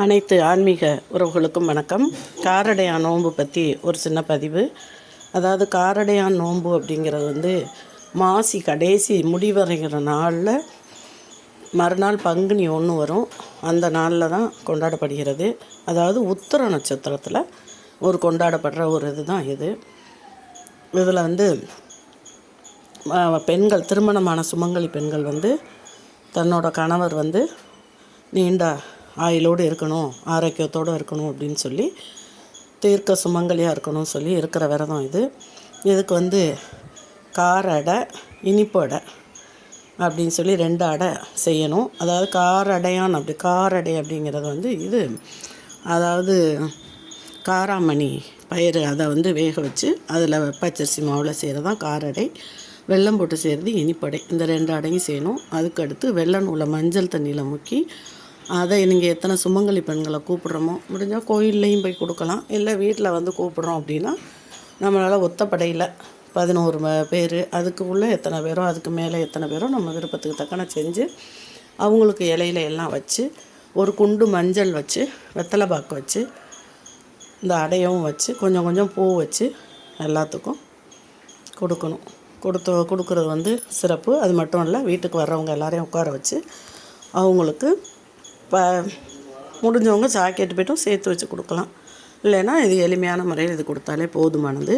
அனைத்து ஆன்மீக உறவுகளுக்கும் வணக்கம். காரடையான் நோன்பு பற்றி ஒரு சின்ன பதிவு. அதாவது காரடையான் நோன்பு அப்படிங்கிறது வந்து மாசி கடைசி முடிவடைகிற நாளில் மறுநாள் பங்குனி ஒன்று வரும். அந்த நாளில் தான் கொண்டாடப்படுகிறது. அதாவது உத்தர நட்சத்திரத்தில் ஒரு கொண்டாடப்படுற ஒரு இது தான் இது. இதில் வந்து பெண்கள் திருமணமான சுமங்கலி பெண்கள் வந்து தன்னோட கணவர் வந்து நீண்ட ஆயிலோடு இருக்கணும் ஆரோக்கியத்தோடு இருக்கணும் அப்படின்னு சொல்லி தீர்க்க சுமங்கலியாக இருக்கணும்னு சொல்லி இருக்கிற விரதம் இது. இதுக்கு வந்து கார அடை இனிப்பு அடை அப்படின்னு சொல்லி ரெண்டு அடை செய்யணும். அதாவது காரடையான் அப்படி காரடை அப்படிங்கிறது வந்து இது அதாவது காராமணி பயிறு அதை வந்து வேக வச்சு அதில் பச்சரிசி மாவில் செய்கிறது தான் காரடை வெல்லம் போட்டு செய்கிறது இனிப்படை இந்த ரெண்டு அடையும் செய்யணும். அதுக்கு அடுத்து வெள்ளை நூலை மஞ்சள் தண்ணியில் முக்கி அதை நீங்கள் எத்தனை சுமங்கலி பெண்களை கூப்பிட்றோமோ முடிஞ்சால் கோயில்லையும் போய் கொடுக்கலாம். இல்லை வீட்டில் வந்து கூப்பிட்றோம் அப்படின்னா நம்மளால் ஒத்தப்படையில் பதினோரு பேர் அதுக்கு உள்ளே எத்தனை பேரோ அதுக்கு மேலே எத்தனை பேரோ நம்ம விருப்பத்துக்கு தக்கன செஞ்சு அவங்களுக்கு இலையில எல்லாம் வச்சு ஒரு குண்டு மஞ்சள் வச்சு வெத்தலை பாக்கு வச்சு இந்த அடையவும் வச்சு கொஞ்சம் கொஞ்சம் பூ வச்சு எல்லாத்துக்கும் கொடுக்கணும். கொடுத்து கொடுக்குறது வந்து சிறப்பு. அது மட்டும் இல்லை வீட்டுக்கு வர்றவங்க எல்லாரையும் உட்கார வச்சு அவங்களுக்கு ப முடிஞ்சவங்க சாக்கெட்டு போய்ட்டும் சேர்த்து வச்சு கொடுக்கலாம். இல்லைன்னா இது எளிமையான முறையில் இது கொடுத்தாலே போதுமானது.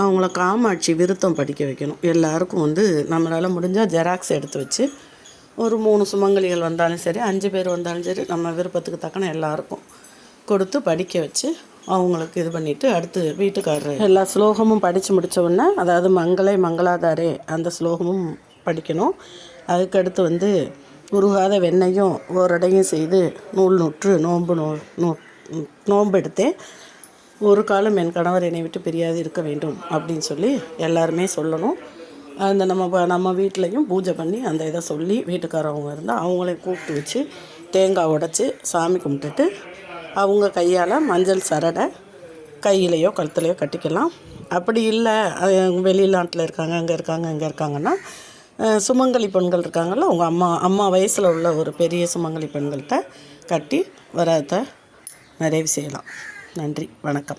அவங்கள காமாட்சி விருத்தம் படிக்க வைக்கணும். எல்லாருக்கும் வந்து நம்மளால் முடிஞ்சால் ஜெராக்ஸ் எடுத்து வச்சு ஒரு மூணு சுமங்கலிகள் வந்தாலும் சரி அஞ்சு பேர் வந்தாலும் சரி நம்ம விருப்பத்துக்கு தக்கன எல்லாருக்கும் கொடுத்து படிக்க வச்சு அவங்களுக்கு இது பண்ணிவிட்டு அடுத்து வீட்டுக்காரர் எல்லா ஸ்லோகமும் படித்து முடித்தவுடனே அதாவது மங்களே மங்களாதாரே அந்த ஸ்லோகமும் படிக்கணும். அதுக்கடுத்து வந்து உருகாத வெண்ணையும் ஓரடையும் செய்து நூல் நுற்று நோன்பு நோ நோ நோன்பு எடுத்தேன் ஒரு காலம் என் கணவர் என்னை விட்டு பிரியாது இருக்க வேண்டும் அப்படின்னு சொல்லி எல்லாருமே சொல்லணும். அந்த நம்ம ப- நம்ம வீட்லேயும் பூஜை பண்ணி அந்த இதை சொல்லி வீட்டுக்காரவங்க இருந்தால் அவங்களையும் கூப்பிட்டு வச்சு தேங்காய் உடச்சி சாமி கும்பிட்டுட்டு அவங்க கையால் மஞ்சள் சரடை கையிலையோ கழுத்துலையோ கட்டிக்கலாம். அப்படி இல்லை வெளிநாட்டில் இருக்காங்க அங்கே இருக்காங்க இங்கே இருக்காங்கன்னா சுமங்கலி பெண்கள் இருக்காங்கல்ல அவங்க அம்மா அம்மா வயசில் உள்ள ஒரு பெரிய சுமங்கலி பெண்கள்கிட்ட கட்டி விரதத்தை நிறைவு செய்யலாம். நன்றி வணக்கம்.